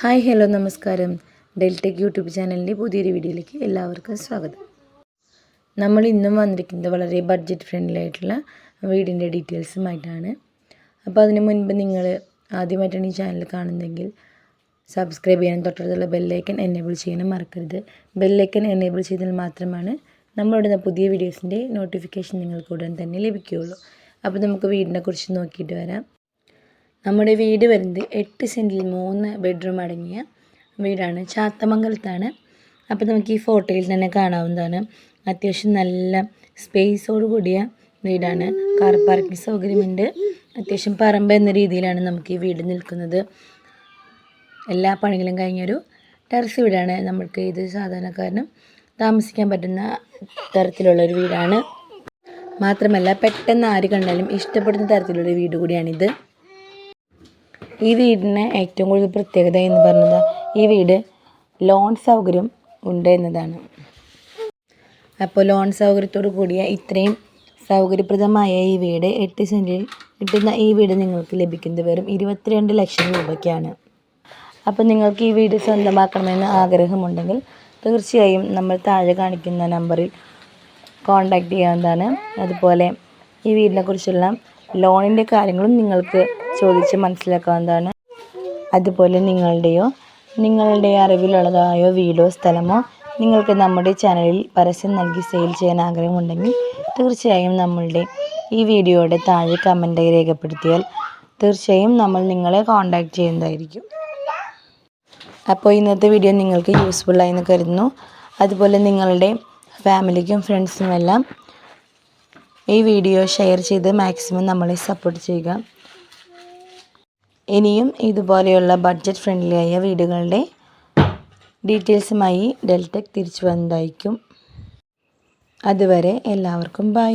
Hi hello നമസ്കാരം. Deltech YouTube ചാനലിന്റെ പുതിയൊരു വീഡിയോയിലേക്ക് എല്ലാവർക്കും സ്വാഗതം. നമ്മൾ ഇന്നും വന്നിരിക്കുന്നത് വളരെ ബഡ്ജറ്റ് ഫ്രണ്ട്ലി ആയിട്ടുള്ള വീടിന്റെ ഡീറ്റെയിൽസുമായിട്ടാണ് അപ്പോൾ അതിന് മുൻപ് നിങ്ങൾ ആദ്യമായിട്ടാണ് ഈ ചാനൽ കാണുന്നതെങ്കിൽ സബ്സ്ക്രൈബ് ചെയ്യാനും തൊട്ടടുത്തുള്ള ബെല്ലൈക്കൻ എനേബിൾ ചെയ്യാനും മറക്കരുത്. ബെല്ലൈക്കൻ എനേബിൾ ചെയ്താൽ മാത്രമാണ് നമ്മളുടെ പുതിയ വീഡിയോസിന്റെ നോട്ടിഫിക്കേഷൻ നിങ്ങൾക്ക് ഉടൻ തന്നെ ലഭിക്കുകയുള്ളൂ. അപ്പോൾ നമുക്ക് വീടിനെ കുറിച്ച് നോക്കിയിട്ട് വരാം. നമ്മുടെ വീട് വരുന്നത് എട്ട് സെന്റിൽ മൂന്ന് ബെഡ്റൂം അടങ്ങിയ വീടാണ്. ചാത്തമംഗലത്താണ്. അപ്പോൾ നമുക്ക് ഈ ഫോട്ടോയിൽ തന്നെ കാണാവുന്നതാണ്. അത്യാവശ്യം നല്ല സ്പേസോട് കൂടിയ വീടാണ്. കാർ പാർക്കിംഗ് സൗകര്യമുണ്ട്. അത്യാവശ്യം പറമ്പ് എന്ന രീതിയിലാണ് നമുക്ക് ഈ വീട് നിൽക്കുന്നത്. എല്ലാ പണികളും കഴിഞ്ഞൊരു ടെറസ് വീടാണ് നമ്മൾക്ക് ഇത് സാധാരണക്കാരനും താമസിക്കാൻ പറ്റുന്ന തരത്തിലുള്ളൊരു വീടാണ്. മാത്രമല്ല പെട്ടെന്ന് ആര് കണ്ടാലും ഇഷ്ടപ്പെടുന്ന തരത്തിലുള്ള വീട് കൂടിയാണിത്. ഈ വീടിന് ഏറ്റവും കൂടുതൽ പ്രത്യേകത എന്ന് പറഞ്ഞത് ഈ വീട് ലോൺ സൗകര്യം ഉണ്ട് എന്നതാണ്. അപ്പോൾ ലോൺ സൗകര്യത്തോടു കൂടിയ ഇത്രയും സൗകര്യപ്രദമായ ഈ വീട് എട്ട് സെന്റിൽ കിട്ടുന്ന ഈ വീട് നിങ്ങൾക്ക് ലഭിക്കുന്നത് വെറും ഇരുപത്തിരണ്ട് ലക്ഷം രൂപയ്ക്കാണ്. അപ്പോൾ നിങ്ങൾക്ക് ഈ വീട് സ്വന്തമാക്കണമെന്ന് ആഗ്രഹമുണ്ടെങ്കിൽ തീർച്ചയായും നമ്മൾ താഴെ കാണിക്കുന്ന നമ്പറിൽ കോൺടാക്റ്റ് ചെയ്യാവുന്നതാണ്. അതുപോലെ ഈ വീടിനെക്കുറിച്ചുള്ള ലോണിന്റെ കാര്യങ്ങളും നിങ്ങൾക്ക് ചോദിച്ച് മനസ്സിലാക്കാവുന്നതാണ്. അതുപോലെ നിങ്ങളുടെയോ നിങ്ങളുടെ അറിവിലുള്ളതായോ വീടോ സ്ഥലമോ നിങ്ങൾക്ക് നമ്മുടെ ചാനലിൽ പരസ്യം നൽകി സെയിൽ ചെയ്യാൻ ആഗ്രഹമുണ്ടെങ്കിൽ തീർച്ചയായും നമ്മളുടെ ഈ വീഡിയോയുടെ താഴെ കമന്റായി രേഖപ്പെടുത്തിയാൽ തീർച്ചയായും നമ്മൾ നിങ്ങളെ കോൺടാക്റ്റ് ചെയ്യുന്നതായിരിക്കും. അപ്പോൾ ഇന്നത്തെ വീഡിയോ നിങ്ങൾക്ക് യൂസ്ഫുള്ളായി എന്ന് കരുതുന്നു. അതുപോലെ നിങ്ങളുടെ ഫാമിലിക്കും ഫ്രണ്ട്സിനും എല്ലാം ഈ വീഡിയോ ഷെയർ ചെയ്ത് മാക്സിമം നമ്മളെ സപ്പോർട്ട് ചെയ്യുക. ഇനിയും ഇതുപോലെയുള്ള ബഡ്ജറ്റ് ഫ്രണ്ട്ലി ആയ വീടുകളുടെ ഡീറ്റെയിൽസുമായി ഡെൽടെക് തിരിച്ചു വന്നതായിരിക്കും. അതുവരെ എല്ലാവർക്കും ബൈ